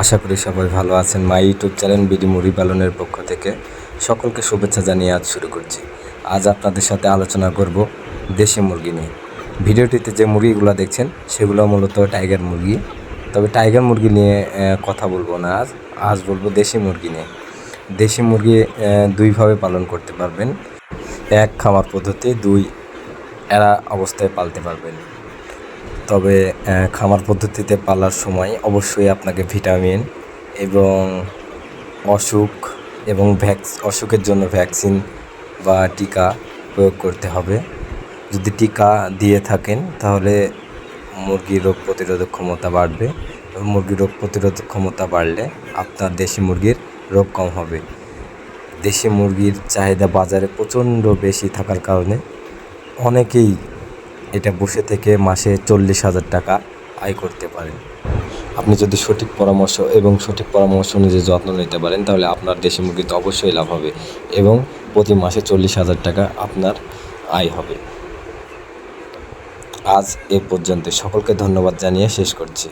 আশা করি সবাই ভালো আছেন। মাই ইউটিউব চ্যানেল বিডি মুড়ি পালনের পক্ষ থেকে সকলকে শুভেচ্ছা জানিয়ে আজ শুরু করছি। আজ আপনাদের সাথে আলোচনা করব দেশি মুরগি নিয়ে। ভিডিওটিতে যে মুরগিগুলো দেখছেন, সেগুলো মূলত টাইগার মুরগি। তবে টাইগার মুরগি নিয়ে কথা বলব না আজ। আজ বলব দেশি মুরগি নিয়ে। দেশি মুরগি দুইভাবে পালন করতে পারবেন। এক খামার পদ্ধতি, দুই এরা অবস্থায় পালতে পারবেন। তবে খামার পদ্ধতিতে পালার সময় অবশ্যই আপনাকে ভিটামিন এবং অসুখ এবং ভ্যাকস, অসুখের জন্য ভ্যাকসিন বা টিকা প্রয়োগ করতে হবে। যদি টিকা দিয়ে থাকেন, তাহলে মুরগির রোগ প্রতিরোধক ক্ষমতা বাড়বে। এবং মুরগির রোগ প্রতিরোধক ক্ষমতা বাড়লে আপনার দেশি মুরগির রোগ কম হবে। দেশি মুরগির চাহিদা বাজারে প্রচণ্ড বেশি থাকার কারণে অনেকেই এটা বসে থেকে মাসে চল্লিশ হাজার টাকা আয় করতে পারেন। আপনি যদি সঠিক পরামর্শ এবং সঠিক পরামর্শ অনুযায়ী যত্ন নিতে পারেন, তাহলে আপনার দেশি মুরগিতে অবশ্যই লাভ হবে এবং প্রতি মাসে চল্লিশ হাজার টাকা আপনার আয় হবে। আজ এ পর্যন্ত সকলকে ধন্যবাদ জানিয়ে শেষ করছি।